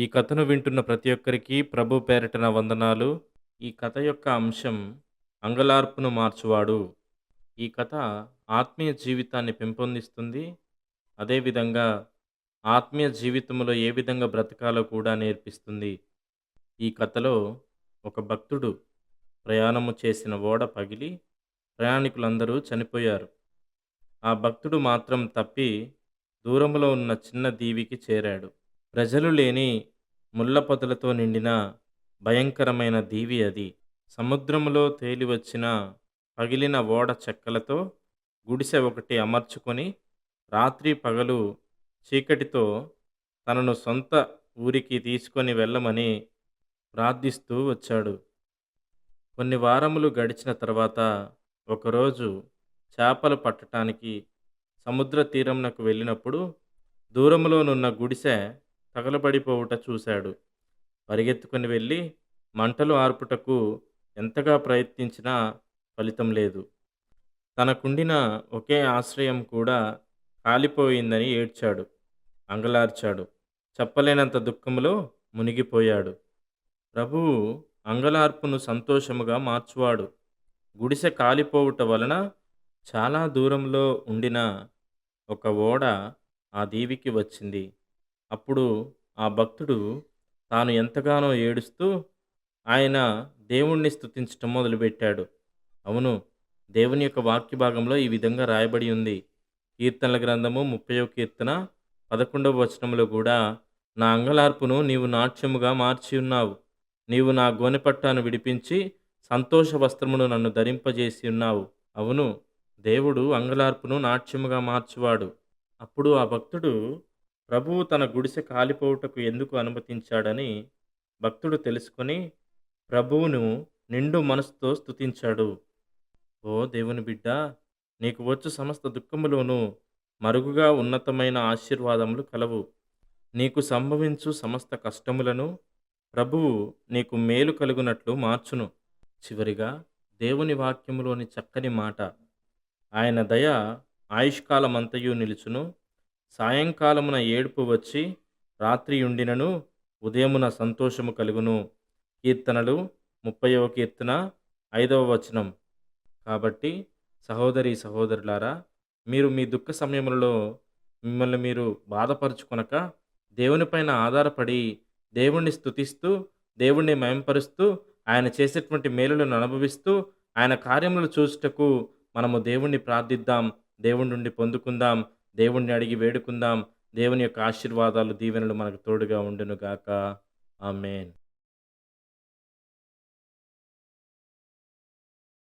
ఈ కథను వింటున్న ప్రతి ఒక్కరికి ప్రభు పేరటన వందనాలు. ఈ కథ యొక్క అంశం అంగలార్పును మార్చువాడు. ఈ కథ ఆత్మీయ జీవితాన్ని పెంపొందిస్తుంది. అదేవిధంగా ఆత్మీయ జీవితంలో ఏ విధంగా బ్రతకాలో కూడా నేర్పిస్తుంది. ఈ కథలో ఒక భక్తుడు ప్రయాణము చేసిన ఓడ పగిలి ప్రయాణికులందరూ చనిపోయారు. ఆ భక్తుడు మాత్రం తప్పి దూరంలో ఉన్న చిన్న దీవికి చేరాడు. ప్రజలు లేని ముళ్ళపొదలతో నిండిన భయంకరమైన దీవి అది. సముద్రములో తేలివచ్చిన పగిలిన ఓడ చెక్కలతో గుడిసె ఒకటి అమర్చుకొని రాత్రి పగలు చీకటితో తనను సొంత ఊరికి తీసుకొని వెళ్ళమని ప్రార్థిస్తూ వచ్చాడు. కొన్ని వారములు గడిచిన తర్వాత ఒకరోజు చేపలు పట్టటానికి సముద్ర తీరంనకు వెళ్ళినప్పుడు దూరంలోనున్న గుడిసె తగలబడిపోవుట చూశాడు. పరిగెత్తుకుని వెళ్ళి మంటలు ఆర్పుటకు ఎంతగా ప్రయత్నించినా ఫలితం లేదు. తనకుండిన ఒకే ఆశ్రయం కూడా కాలిపోయిందని ఏడ్చాడు. అంగలార్చాడు. చెప్పలేనంత దుఃఖములో మునిగిపోయాడు. ప్రభువు అంగలార్పును సంతోషముగా మార్చువాడు. గుడిసె కాలిపోవుట వలన చాలా దూరంలో ఉండిన ఒక ఓడ ఆ దీవికి వచ్చింది. అప్పుడు ఆ భక్తుడు తాను ఎంతగానో ఏడుస్తూ ఆయన దేవుణ్ణి స్తుతించటం మొదలుపెట్టాడు. అవును దేవుని యొక్క వాక్య భాగంలో ఈ విధంగా రాయబడి ఉంది. కీర్తనల గ్రంథము ముప్పయో కీర్తన పదకొండవ వచనంలో కూడా నా అంగలార్పును నీవు నాట్యముగా మార్చి ఉన్నావు. నీవు నా గోనెపట్టాను విడిపించి సంతోష వస్త్రమును నన్ను ధరింపజేసి ఉన్నావు. అవును దేవుడు అంగలార్పును నాట్యముగా మార్చువాడు. అప్పుడు ఆ భక్తుడు ప్రభువు తన గుడిసె కాలిపోవుటకు ఎందుకు అనుమతించాడని భక్తుడు తెలుసుకొని ప్రభువును నిండు మనసుతో స్తుతించాడు. ఓ దేవుని బిడ్డ నీకు వచ్చు సమస్త దుఃఖములోనూ మరుగుగా ఉన్నతమైన ఆశీర్వాదములు కలవు. నీకు సంభవించు సమస్త కష్టములను ప్రభువు నీకు మేలు కలుగునట్లు మార్చును. చివరిగా దేవుని వాక్యములోని చక్కని మాట ఆయన దయ ఆయుష్కాలమంతయు నిలుచును. సాయంకాలమున ఏడుపు వచ్చి రాత్రియుండినను ఉదయమున సంతోషము కలుగును. కీర్తనలు ముప్పైవ కీర్తన ఐదవ వచనం. కాబట్టి సహోదరి సహోదరులారా మీరు మీ దుఃఖ సమయములలో మిమ్మల్ని మీరు బాధపరుచుకొనక దేవునిపైన ఆధారపడి దేవుణ్ణి స్థుతిస్తూ దేవుణ్ణి మయంపరుస్తూ ఆయన చేసేటువంటి మేలులను అనుభవిస్తూ ఆయన కార్యములు చూసుటకు మనము దేవుణ్ణి ప్రార్థిద్దాం. దేవుని నుండి పొందుకుందాం. దేవుణ్ణి అడిగి వేడుకుందాం. దేవుని యొక్క ఆశీర్వాదాలు దీవెనలు మనకు తోడుగా ఉండును గాక. ఆమేన్.